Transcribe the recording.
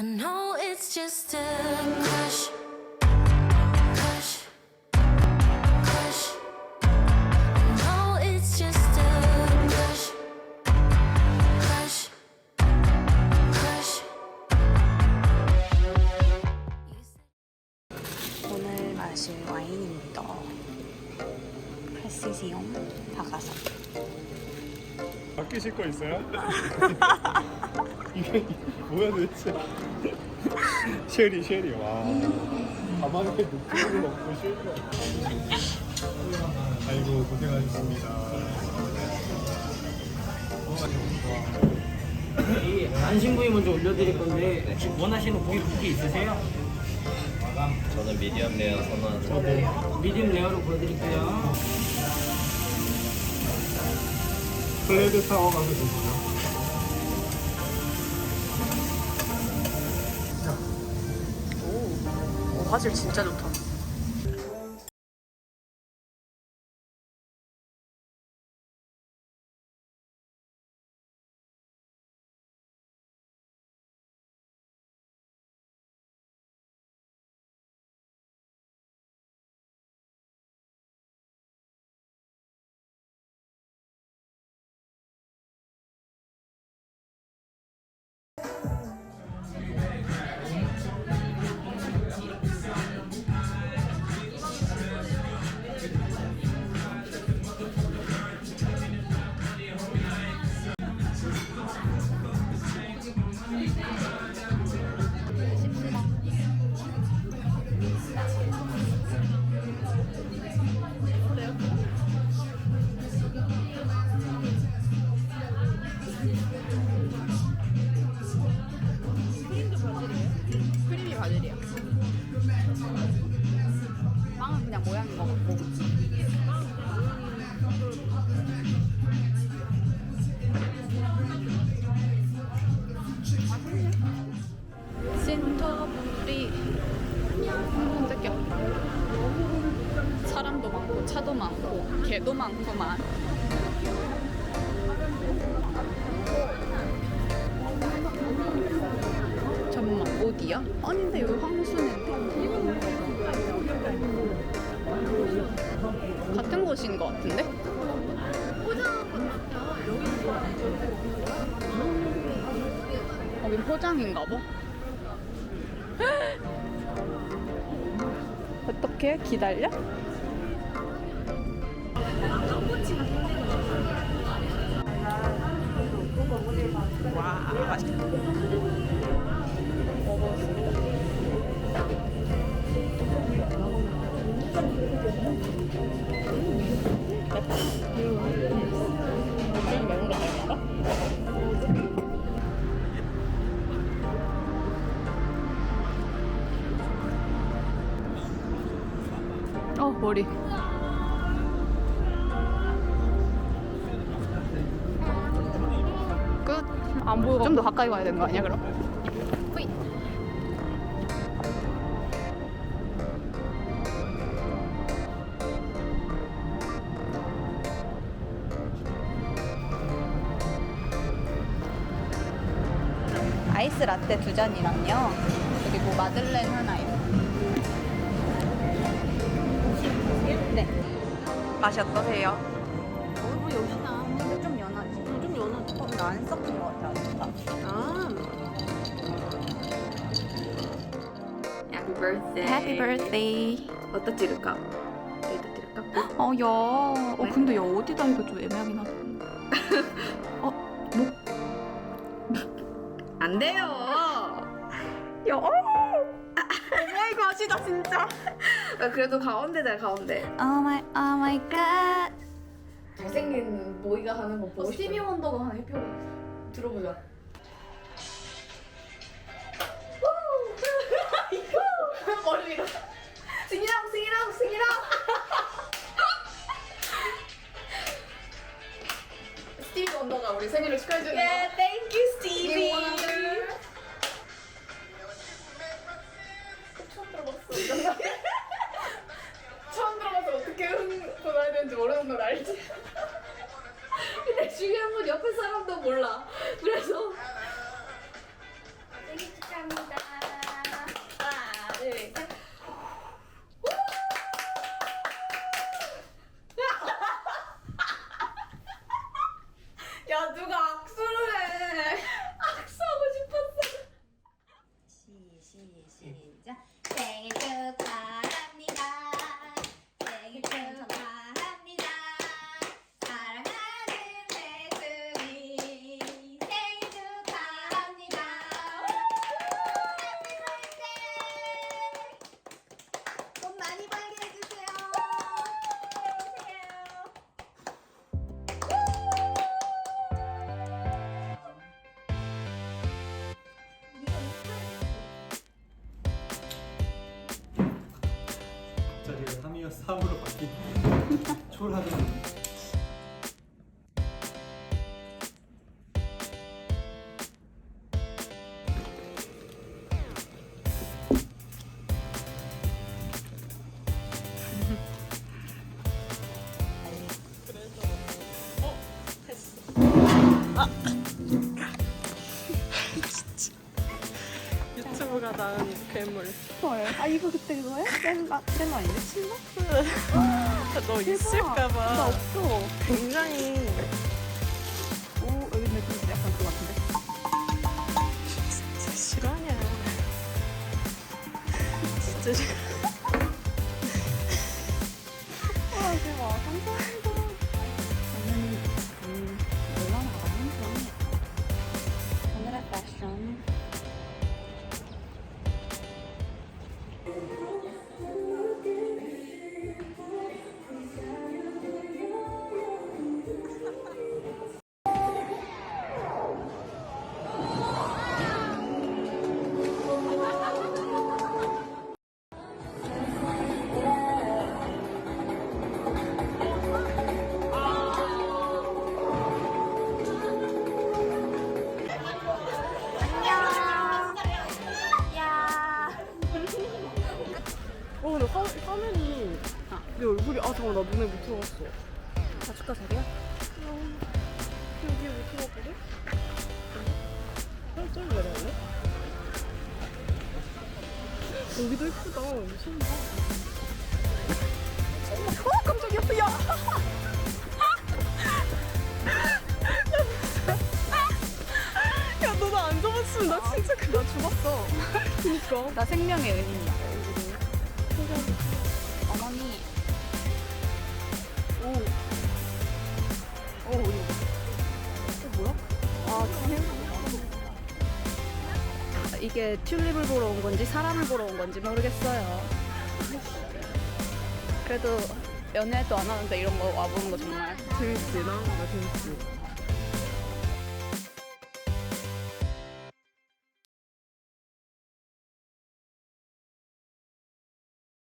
I know it's just a crush. Crush. Crush. I know it's just a crush. Crush. Crush. 오늘 마실 와인입니다. 프레시지용 다가사. 바뀌실 거 있어요? 이게 뭐야 도대체? 쉐리 쉐리 와 가방에 느낌을 없고 쉐리가 아이고 고생하셨습니다 이 안심부위 먼저 올려드릴 건데 혹시 원하시는 부위 굵기 있으세요? 저는 미디엄 레어 선호하는 네. 미디움 레어로 보여드릴게요. 플레드 타워 가서 드시죠 화질 진짜 좋다. 그냥 모양인 것 같고. 뜯겨. 사람도 많고 차도 많고 개도 많구만. 잠깐만 어디야? 아닌데 여기 황순인 같은 곳인 것 같은데? 여기 포장인가 봐. 어떻게 기다려? 와 맛있겠다. 어 머리 끝? 안 보여 좀 더 가까이 와야 되는 거 아니야 그럼? 아이스 라떼 두 잔이랑요. 그리고 마들렌 하나요. 네. 맛이 어떠세요? 어, 역시나. 근데 좀 연하지. 좀 연하지. 어, 근데 안 섞은 것 같아. 아. Happy birthday. Happy birthday. 어디다 찌를까? 여기다 찌를까? 어, 야. 어, 근데 야, 어디다 이거 좀 애매하긴 하다. 돼요. 야, 어! 애매하게 가시다, 진짜. 아, 그래도 가운데다 가운데. Oh my, oh my god. 잘생긴 보이가 하는 거 보고 싶어. 스티비 원더가 하는 해피 들어보자. 머리 밀어. 승희랑 승희랑 승희랑. 스티비 원더가 우리 생일을 축하해 주는 거. Yeah, thank you, Stevie. 처음 들어봐서 어떻게 흥 전화해야 되는지 모르는 걸 알지? 근데 중요한 건 옆에 사람도 몰라. 그래서 3으로 바뀐 초라한 유튜브가 낳은 괴물. 헐. 아 이거 그때 그거야? 셀라 셀라 아닌데 칠라? 너 있을까봐. 나 없어. 굉장히 오 여기 근데 좀 약간 그거 같은데. 진짜 실화냐. 진짜 싫어. 근데 화, 화면이 내 얼굴이 아 잠깐 나 눈에 못 들어갔어. 바주카 색이야? 여기 못 들어갔거든? 살짝 내려갈래? 여기도 예쁘다. 미쳤나? 어 깜짝이야. 야. 야, 너 나안 잡았으면 나 진짜 그나 죽었어. 그니까. 나 생명의 은인이야. 이게 튤립을 보러 온 건지 사람을 보러 온 건지 모르겠어요. 그래도 연애도 안 하는데 이런 거 와보는 거 정말 재밌지, 나? 나 재밌지.